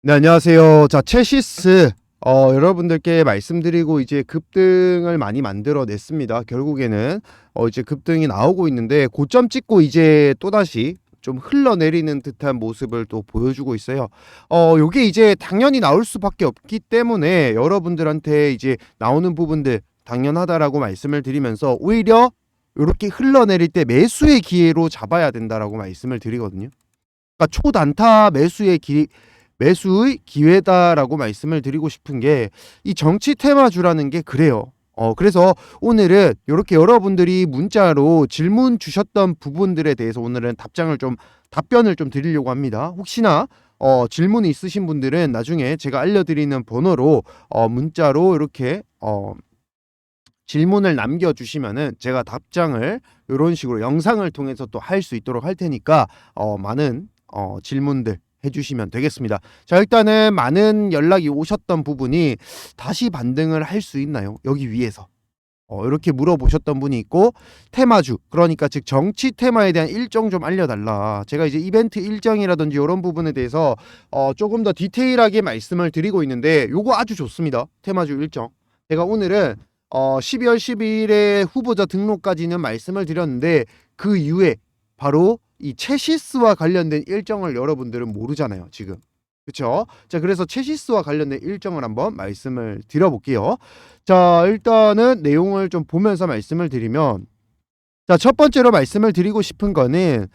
네, 안녕하세요. 자, 체시스. 어, 여러분들께 말씀드리고 이제 급등을 많이 만들어 냈습니다. 결국에는 어, 이제 급등이 나오고 있는데 고점 찍고 이제 또다시 좀 흘러내리는 듯한 모습을 또 보여주고 있어요. 어, 요게 이제 당연히 나올 수밖에 없기 때문에 여러분들한테 이제 나오는 부분들 당연하다라고 말씀을 드리면서 오히려 이렇게 흘러내릴 때 매수의 기회로 잡아야 된다라고 말씀을 드리거든요. 그러니까 초단타 매수의 기, 매수의 기회다라고 말씀을 드리고 싶은 게 이 정치 테마주라는 게 그래요. 어, 그래서 오늘은 이렇게 여러분들이 문자로 질문 주셨던 부분들에 대해서 오늘은 답장을 좀 답변을 좀 드리려고 합니다. 혹시나 어, 질문이 있으신 분들은 나중에 제가 알려드리는 번호로 어, 문자로 이렇게 어, 질문을 남겨주시면은 제가 답장을 이런 식으로 영상을 통해서 또 할 수 있도록 할 테니까 어, 많은 어, 질문들 해주시면 되겠습니다. 자 일단은 많은 연락이 오셨던 부분이 다시 반등을 할 수 있나요? 여기 위에서 어, 이렇게 물어보셨던 분이 있고 테마주 그러니까 즉 정치 테마에 대한 일정 좀 알려달라. 제가 이제 이벤트 일정이라든지 이런 부분에 대해서 어, 조금 더 디테일하게 말씀을 드리고 있는데 요거 아주 좋습니다. 테마주 일정. 제가 오늘은 어, 12월 12일에 후보자 등록까지는 말씀을 드렸는데 그 이후에 바로 이 체시스와 관련된 일정을 여러분들은 모르잖아요, 지금. 그렇죠? 자, 그래서 체시스와 관련된 일정을 한번 말씀을 드려볼게요. 자, 일단은 내용을 좀 보면서 말씀을 드리면 자, 첫 번째로 말씀을 드리고 싶은 거는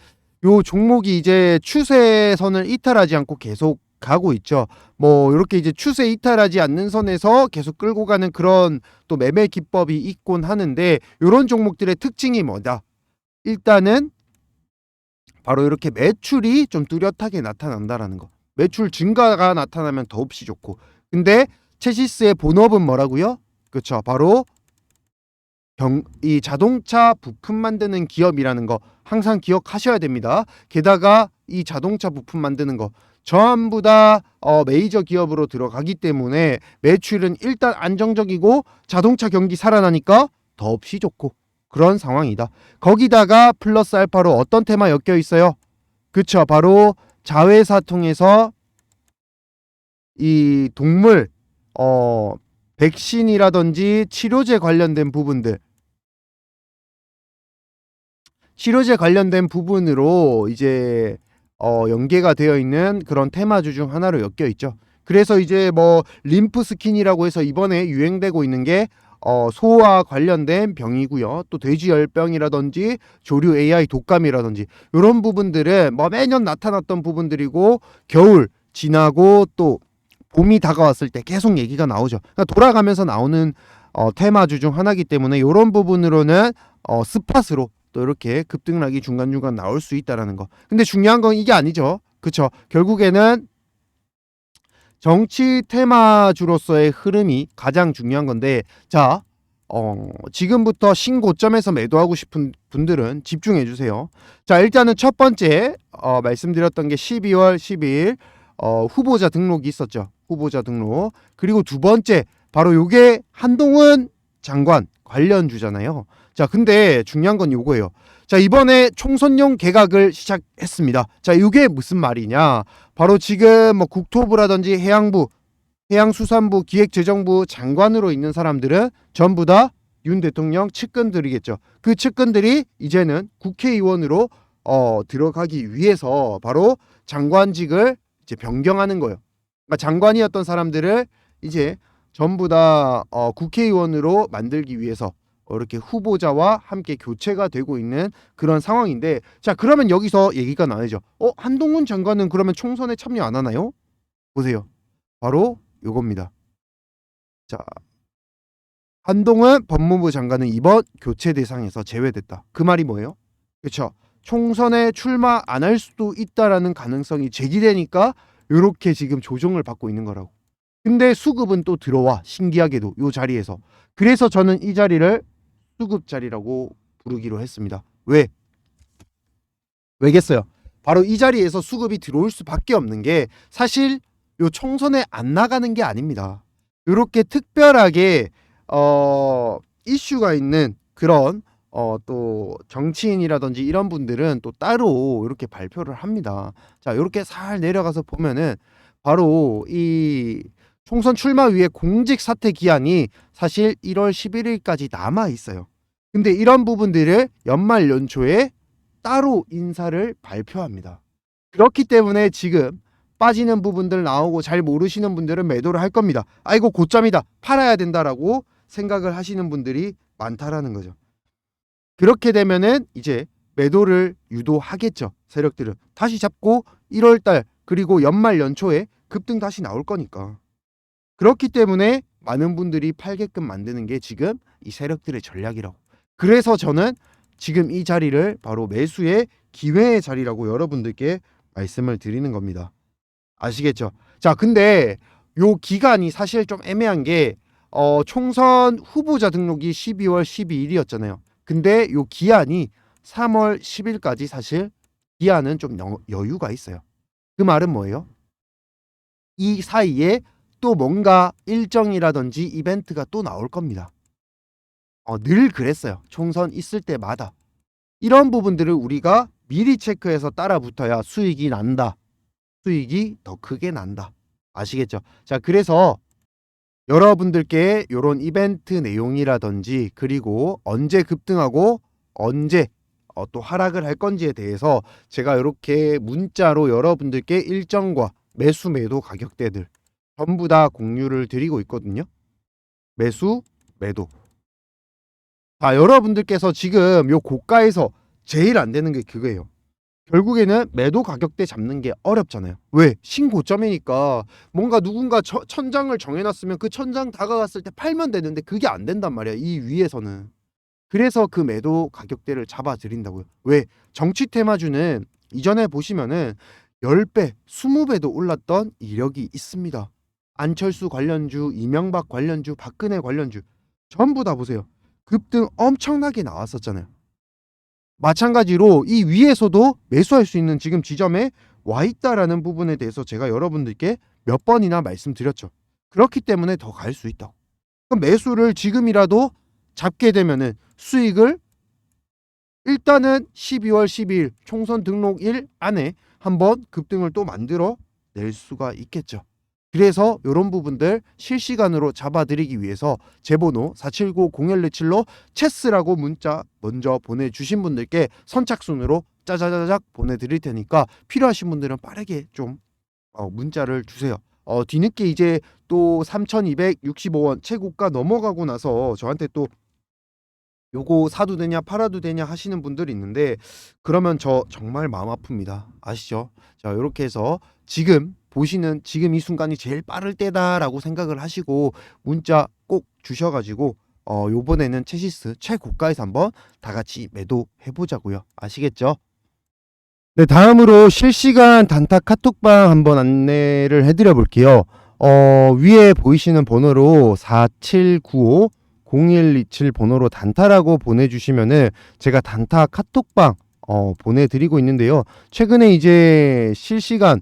요 종목이 이제 추세선을 이탈하지 않고 계속 가고 있죠. 뭐 이렇게 이제 추세 이탈하지 않는 선에서 계속 끌고 가는 그런 또 매매 기법이 있곤 하는데 이런 종목들의 특징이 뭐다? 일단은 바로 이렇게 매출이 좀 뚜렷하게 나타난다라는 거. 매출 증가가 나타나면 더없이 좋고. 근데 체시스의 본업은 뭐라고요? 그렇죠. 바로 경, 이 자동차 부품 만드는 기업이라는 거 항상 기억하셔야 됩니다. 게다가 이 자동차 부품 만드는 거 전부 다 어, 메이저 기업으로 들어가기 때문에 매출은 일단 안정적이고 자동차 경기 살아나니까 더없이 좋고 그런 상황이다. 거기다가 플러스 알파로 어떤 테마 엮여 있어요? 그쵸. 바로 자회사 통해서 이 동물 어 백신이라든지 치료제 관련된 부분들 치료제 관련된 부분으로 이제 어 연계가 되어 있는 그런 테마주 중 하나로 엮여 있죠. 그래서 이제 뭐 림프 스킨이라고 해서 이번에 유행되고 있는 게 어, 소와 관련된 병이고요. 또 돼지열병이라든지 조류 AI 독감이라든지 이런 부분들은 뭐 매년 나타났던 부분들이고 겨울 지나고 또 봄이 다가왔을 때 계속 얘기가 나오죠. 그러니까 돌아가면서 나오는 어, 테마주 중 하나이기 때문에 이런 부분으로는 어, 스팟으로 또 이렇게 급등락이 중간중간 나올 수 있다라는 거. 근데 중요한 건 이게 아니죠. 그쵸? 결국에는 정치 테마주로서의 흐름이 가장 중요한 건데 자 어, 지금부터 신고점에서 매도하고 싶은 분들은 집중해 주세요. 자 일단은 첫 번째 어, 말씀드렸던 게 12월 12일 어, 후보자 등록이 있었죠. 후보자 등록 그리고 두 번째 바로 요게 한동훈 장관 관련주잖아요. 자 근데 중요한 건 요거예요. 자 이번에 총선용 개각을 시작했습니다. 자 이게 무슨 말이냐? 바로 지금 뭐 국토부라든지 해양부, 해양수산부, 기획재정부 장관으로 있는 사람들은 전부 다 윤 대통령 측근들이겠죠. 그 측근들이 이제는 국회의원으로 어, 들어가기 위해서 바로 장관직을 이제 변경하는 거예요. 그러니까 장관이었던 사람들을 이제 전부 다 어, 국회의원으로 만들기 위해서 이렇게 후보자와 함께 교체가 되고 있는 그런 상황인데 자 그러면 여기서 얘기가 나오죠. 어 한동훈 장관은 그러면 총선에 참여 안 하나요? 보세요. 바로 요겁니다. 자 한동훈 법무부 장관은 이번 교체 대상에서 제외됐다. 그 말이 뭐예요? 그렇죠. 총선에 출마 안 할 수도 있다라는 가능성이 제기되니까 이렇게 지금 조정을 받고 있는 거라고. 근데 수급은 또 들어와 신기하게도 요 자리에서 그래서 저는 이 자리를 수급 자리라고 부르기로 했습니다. 왜? 왜겠어요? 바로 이 자리에서 수급이 들어올 수밖에 없는 게 사실 요 총선에 안 나가는 게 아닙니다. 이렇게 특별하게 어 이슈가 있는 그런 어 또 정치인이라든지 이런 분들은 또 따로 이렇게 발표를 합니다. 자, 이렇게 살 내려가서 보면은 바로 이 총선 출마 위에 공직 사퇴 기한이 사실 1월 11일까지 남아 있어요. 근데 이런 부분들을 연말 연초에 따로 인사를 발표합니다. 그렇기 때문에 지금 빠지는 부분들 나오고 잘 모르시는 분들은 매도를 할 겁니다. 아이고 고점이다. 팔아야 된다라고 생각을 하시는 분들이 많다라는 거죠. 그렇게 되면은 이제 매도를 유도하겠죠. 세력들은 다시 잡고 1월 달 그리고 연말 연초에 급등 다시 나올 거니까. 그렇기 때문에 많은 분들이 팔게끔 만드는 게 지금 이 세력들의 전략이라고. 그래서 저는 지금 이 자리를 바로 매수의 기회의 자리라고 여러분들께 말씀을 드리는 겁니다. 아시겠죠? 자, 근데 요 기간이 사실 좀 애매한 게 어, 총선 후보자 등록이 12월 12일이었잖아요. 근데 요 기한이 3월 10일까지 사실 기한은 좀 여, 여유가 있어요. 그 말은 뭐예요? 이 사이에 또 뭔가 일정이라든지 이벤트가 또 나올 겁니다. 어, 늘 그랬어요. 총선 있을 때마다. 이런 부분들을 우리가 미리 체크해서 따라 붙어야 수익이 난다. 수익이 더 크게 난다. 아시겠죠? 자, 그래서 여러분들께 이런 이벤트 내용이라든지 그리고 언제 급등하고 언제 어, 또 하락을 할 건지에 대해서 제가 이렇게 문자로 여러분들께 일정과 매수 매도 가격대들 전부 다 공유를 드리고 있거든요. 매수 매도. 자, 여러분들께서 지금 요 고가에서 제일 안 되는 게 그거예요. 결국에는 매도 가격대 잡는 게 어렵잖아요. 왜? 신고점이니까 뭔가 누군가 처, 천장을 정해놨으면 그 천장 다가갔을 때 팔면 되는데 그게 안 된단 말이야. 이 위에서는. 그래서 그 매도 가격대를 잡아드린다고요. 왜? 정치 테마주는 이전에 보시면은 10배, 20배도 올랐던 이력이 있습니다. 안철수 관련주, 이명박 관련주, 박근혜 관련주 전부 다 보세요. 급등 엄청나게 나왔었잖아요. 마찬가지로 이 위에서도 매수할 수 있는 지금 지점에 와 있다라는 부분에 대해서 제가 여러분들께 몇 번이나 말씀드렸죠. 그렇기 때문에 더 갈 수 있다고. 그럼 매수를 지금이라도 잡게 되면은 수익을 일단은 12월 12일 총선 등록일 안에 한번 급등을 또 만들어 낼 수가 있겠죠. 그래서 이런 부분들 실시간으로 잡아드리기 위해서 제 번호 479-0127로 체스라고 문자 먼저 보내주신 분들께 선착순으로 짜자자작 보내드릴 테니까 필요하신 분들은 빠르게 좀 어, 문자를 주세요. 어, 뒤늦게 이제 또 3,265원 최고가 넘어가고 나서 저한테 또 요거 사도 되냐 팔아도 되냐 하시는 분들이 있는데 그러면 저 정말 마음 아픕니다. 아시죠? 자, 이렇게 해서 지금 보시는 지금 이 순간이 제일 빠를 때다라고 생각을 하시고 문자 꼭 주셔가지고 어 요번에는 체시스 최고가에서 한번 다 같이 매도해 보자고요. 아시겠죠? 네, 다음으로 실시간 단타 카톡방 한번 안내를 해드려 볼게요. 어, 위에 보이시는 번호로 4795 0127 번호로 단타라고 보내주시면은 제가 단타 카톡방 어, 보내드리고 있는데요. 최근에 이제 실시간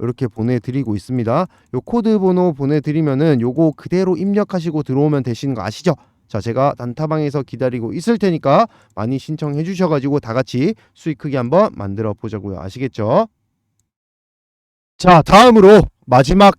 이렇게 보내드리고 있습니다. 요 코드 번호 보내드리면은 요거 그대로 입력하시고 들어오면 되시는 거 아시죠? 자, 제가 단타방에서 기다리고 있을 테니까 많이 신청해 주셔가지고 다 같이 수익 크게 한번 만들어 보자고요. 아시겠죠? 자, 다음으로 마지막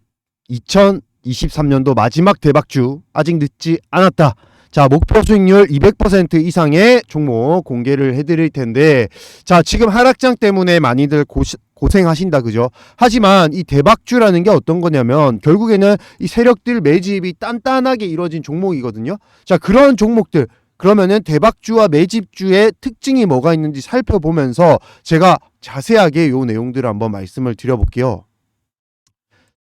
2023년도 마지막 대박주 아직 늦지 않았다. 자, 목표 수익률 200% 이상의 종목 공개를 해드릴 텐데, 자, 지금 하락장 때문에 많이들 고, 고생하신다, 그죠? 하지만 이 대박주라는 게 어떤 거냐면, 결국에는 이 세력들 매집이 단단하게 이루어진 종목이거든요. 자, 그런 종목들, 그러면은 대박주와 매집주의 특징이 뭐가 있는지 살펴보면서 제가 자세하게 요 내용들을 한번 말씀을 드려볼게요.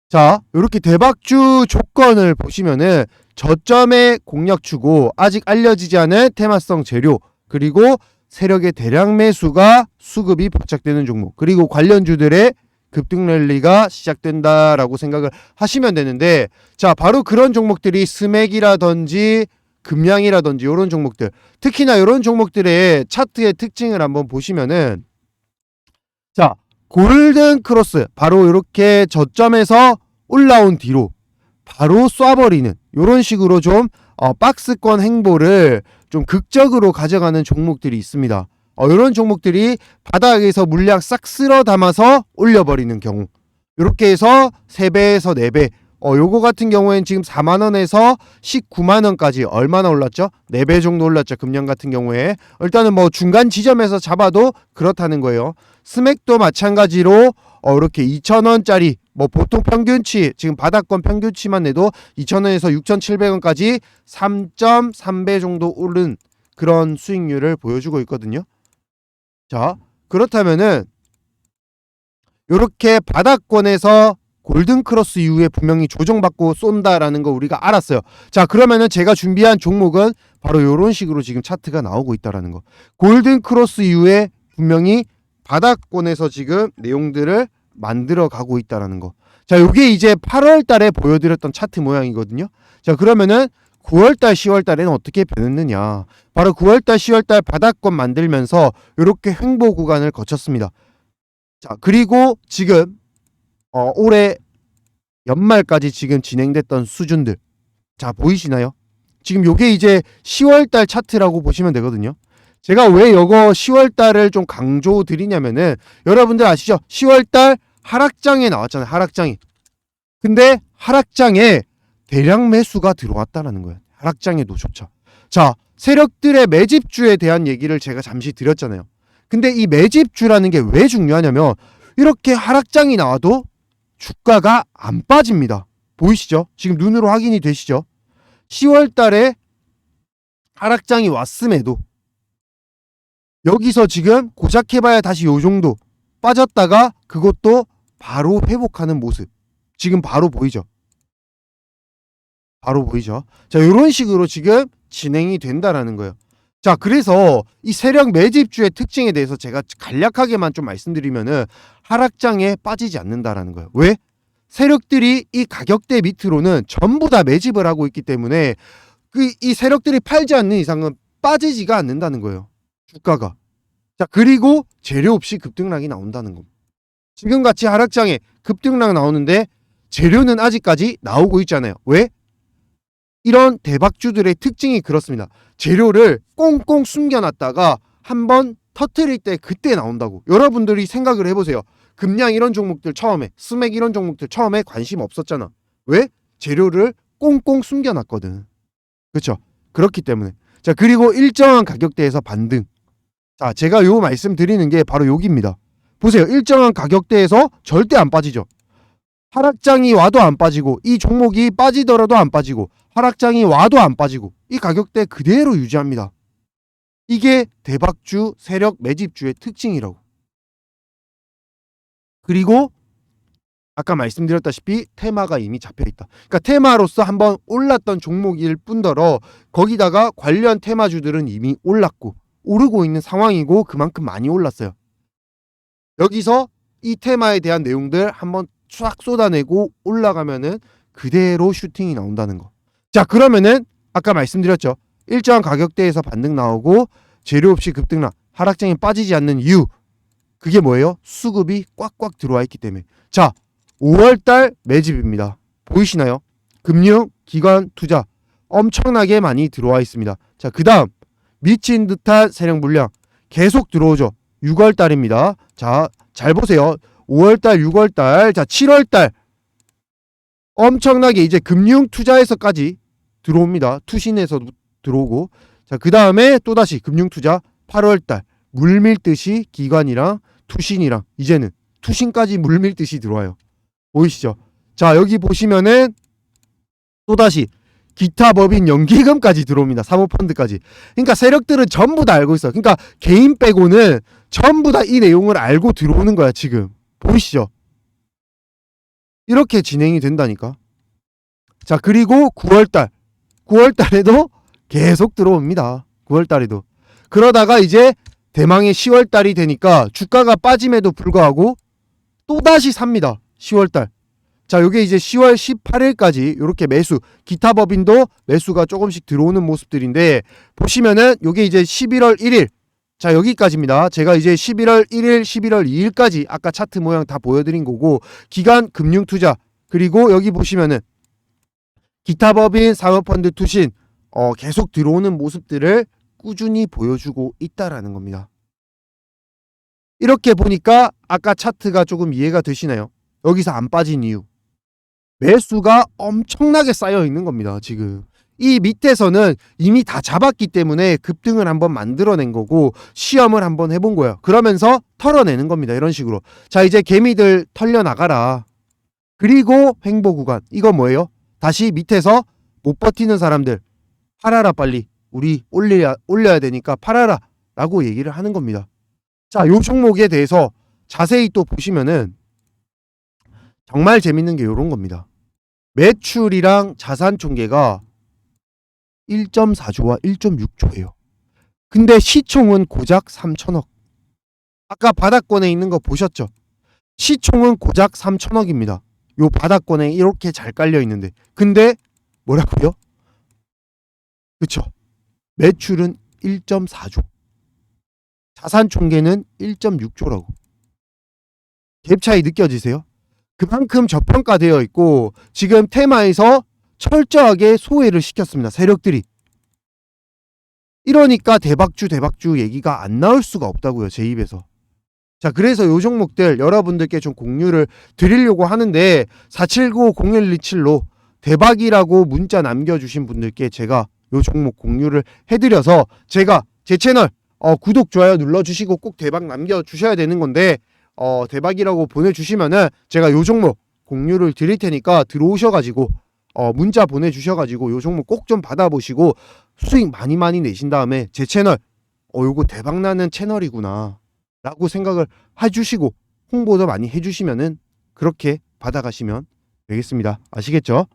자, 이렇게 대박주 조건을 보시면은 저점의 공략주고 아직 알려지지 않은 테마성 재료 그리고 세력의 대량 매수가 수급이 포착되는 종목 그리고 관련주들의 급등 랠리가 시작된다라고 생각을 하시면 되는데 자 바로 그런 종목들이 스맥이라든지 금양이라든지 이런 종목들 특히나 이런 종목들의 차트의 특징을 한번 보시면은 자 골든 크로스 바로 이렇게 저점에서 올라온 뒤로 바로 쏴버리는 이런 식으로 좀 어, 박스권 행보를 좀 극적으로 가져가는 종목들이 있습니다. 어, 이런 종목들이 바닥에서 물량 싹 쓸어 담아서 올려버리는 경우 이렇게 해서 3배에서 4배 어, 요거 같은 경우엔 지금 4만원에서 19만원까지 얼마나 올랐죠? 4배 정도 올랐죠. 금년 같은 경우에. 일단은 뭐 중간 지점에서 잡아도 그렇다는 거예요. 스맥도 마찬가지로 어, 이렇게 2,000원짜리 뭐 보통 평균치 지금 바닥권 평균치만 내도 2,000원에서 6,700원까지 3.3배 정도 오른 그런 수익률을 보여주고 있거든요. 자, 그렇다면은 요렇게 바닥권에서 골든 크로스 이후에 분명히 조정받고 쏜다라는 거 우리가 알았어요. 자, 그러면은 제가 준비한 종목은 바로 요런 식으로 지금 차트가 나오고 있다라는 거. 골든 크로스 이후에 분명히 바닥권에서 지금 내용들을 만들어 가고 있다라는 거. 자, 요게 이제 8월 달에 보여드렸던 차트 모양이거든요. 자, 그러면은 9월 달, 10월 달에는 어떻게 변했느냐. 바로 9월 달, 10월 달 바닥권 만들면서 요렇게 횡보 구간을 거쳤습니다. 자, 그리고 지금 어, 올해 연말까지 지금 진행됐던 수준들. 자, 보이시나요? 지금 요게 이제 10월 달 차트라고 보시면 되거든요. 제가 왜 이거 10월 달을 좀 강조 드리냐면은 여러분들 아시죠? 10월 달 하락장에 나왔잖아요. 하락장이. 근데 하락장에 대량 매수가 들어왔다라는 거예요. 하락장에도 조차. 자, 세력들의 매집주에 대한 얘기를 제가 잠시 드렸잖아요. 근데 이 매집주라는 게 왜 중요하냐면 이렇게 하락장이 나와도 주가가 안 빠집니다. 보이시죠? 지금 눈으로 확인이 되시죠? 10월 달에 하락장이 왔음에도 여기서 지금 고작 해봐야 다시 요 정도 빠졌다가 그것도 바로 회복하는 모습. 지금 바로 보이죠? 바로 보이죠? 자, 이런 식으로 지금 진행이 된다라는 거예요. 자, 그래서 이 세력 매집주의 특징에 대해서 제가 간략하게만 좀 말씀드리면은 하락장에 빠지지 않는다라는 거예요. 왜? 세력들이 이 가격대 밑으로는 전부 다 매집을 하고 있기 때문에 그 이 세력들이 팔지 않는 이상은 빠지지가 않는다는 거예요. 주가가. 자, 그리고 재료 없이 급등락이 나온다는 겁니다. 지금 같이 하락장에 급등락 나오는데 재료는 아직까지 나오고 있잖아요. 왜? 이런 대박주들의 특징이 그렇습니다. 재료를 꽁꽁 숨겨놨다가 한번 터트릴 때 그때 나온다고. 여러분들이 생각을 해보세요. 금량 이런 종목들 처음에, 스맥 이런 종목들 처음에 관심 없었잖아. 왜? 재료를 꽁꽁 숨겨놨거든. 그렇죠? 그렇기 때문에. 자, 그리고 일정한 가격대에서 반등. 자, 제가 요 말씀 드리는 게 바로 여기입니다. 보세요. 일정한 가격대에서 절대 안 빠지죠. 하락장이 와도 안 빠지고 이 종목이 빠지더라도 안 빠지고 하락장이 와도 안 빠지고 이 가격대 그대로 유지합니다. 이게 대박주 세력 매집주의 특징이라고. 그리고 아까 말씀드렸다시피 테마가 이미 잡혀 있다. 그러니까 테마로서 한번 올랐던 종목일 뿐더러 거기다가 관련 테마주들은 이미 올랐고 오르고 있는 상황이고 그만큼 많이 올랐어요. 여기서 이 테마에 대한 내용들 한번 쫙 쏟아내고 올라가면은 그대로 슈팅이 나온다는 거. 자, 그러면은 아까 말씀드렸죠. 일정한 가격대에서 반등 나오고 재료 없이 급등락, 하락장에 빠지지 않는 이유. 그게 뭐예요? 수급이 꽉꽉 들어와 있기 때문에. 자, 5월 달 매집입니다. 보이시나요? 금융, 기관, 투자. 엄청나게 많이 들어와 있습니다. 자, 그 다음 미친 듯한 세력 물량 계속 들어오죠. 6월 달입니다. 자, 잘 보세요. 5월 달, 6월 달, 자, 7월 달 엄청나게 이제 금융 투자에서까지 들어옵니다. 투신에서 들어오고 자, 그 다음에 또다시 금융 투자 8월 달 물밀듯이 기관이랑 투신이랑 이제는 투신까지 물밀듯이 들어와요. 보이시죠? 자, 여기 보시면은 또다시 기타 법인 연기금까지 들어옵니다. 사모펀드까지. 그러니까 세력들은 전부 다 알고 있어. 그러니까 개인 빼고는 전부 다 이 내용을 알고 들어오는 거야, 지금. 보이시죠? 이렇게 진행이 된다니까. 자, 그리고 9월 달. 9월 달에도 계속 들어옵니다. 9월 달에도. 그러다가 이제 대망의 10월 달이 되니까 주가가 빠짐에도 불구하고 또다시 삽니다. 10월 달. 자, 요게 이제 10월 18일까지 이렇게 매수, 기타 법인도 매수가 조금씩 들어오는 모습들인데 보시면은 요게 이제 11월 1일. 자, 여기까지입니다. 제가 이제 11월 1일, 11월 2일까지 아까 차트 모양 다 보여드린 거고 기간 금융 투자 그리고 여기 보시면은 기타 법인 사모펀드 투신 어, 계속 들어오는 모습들을 꾸준히 보여주고 있다라는 겁니다. 이렇게 보니까 아까 차트가 조금 이해가 되시나요? 여기서 안 빠진 이유. 매수가 엄청나게 쌓여 있는 겁니다, 지금. 이 밑에서는 이미 다 잡았기 때문에 급등을 한번 만들어낸 거고 시험을 한번 해본 거예요. 그러면서 털어내는 겁니다. 이런 식으로. 자, 이제 개미들 털려 나가라. 그리고 횡보 구간. 이건 뭐예요? 다시 밑에서 못 버티는 사람들 팔아라 빨리. 우리 올려야 올려야 되니까 팔아라. 라고 얘기를 하는 겁니다. 자, 요 종목에 대해서 자세히 또 보시면은 정말 재밌는 게 이런 겁니다. 매출이랑 자산 총계가 1.4조와 1.6조예요. 근데 시총은 고작 3천억. 아까 바닥권에 있는 거 보셨죠? 시총은 고작 3천억입니다. 요 바닥권에 이렇게 잘 깔려 있는데. 근데 뭐라고요? 그쵸? 매출은 1.4조. 자산 총계는 1.6조라고. 갭 차이 느껴지세요? 그만큼 저평가되어 있고 지금 테마에서 철저하게 소외를 시켰습니다. 세력들이. 이러니까 대박주 대박주 얘기가 안 나올 수가 없다고요. 제 입에서. 자, 그래서 요 종목들 여러분들께 좀 공유를 드리려고 하는데 479-0127로 대박이라고 문자 남겨주신 분들께 제가 요 종목 공유를 해드려서 제가 제 채널 어, 구독, 좋아요 눌러주시고 꼭 대박 남겨주셔야 되는 건데 어, 대박이라고 보내주시면은 제가 요 종목 공유를 드릴 테니까 들어오셔가지고 어, 문자 보내주셔가지고 요 종목 꼭 좀 받아보시고 수익 많이 많이 내신 다음에 제 채널 어 요거 대박나는 채널이구나 라고 생각을 해주시고 홍보도 많이 해주시면은 그렇게 받아가시면 되겠습니다. 아시겠죠?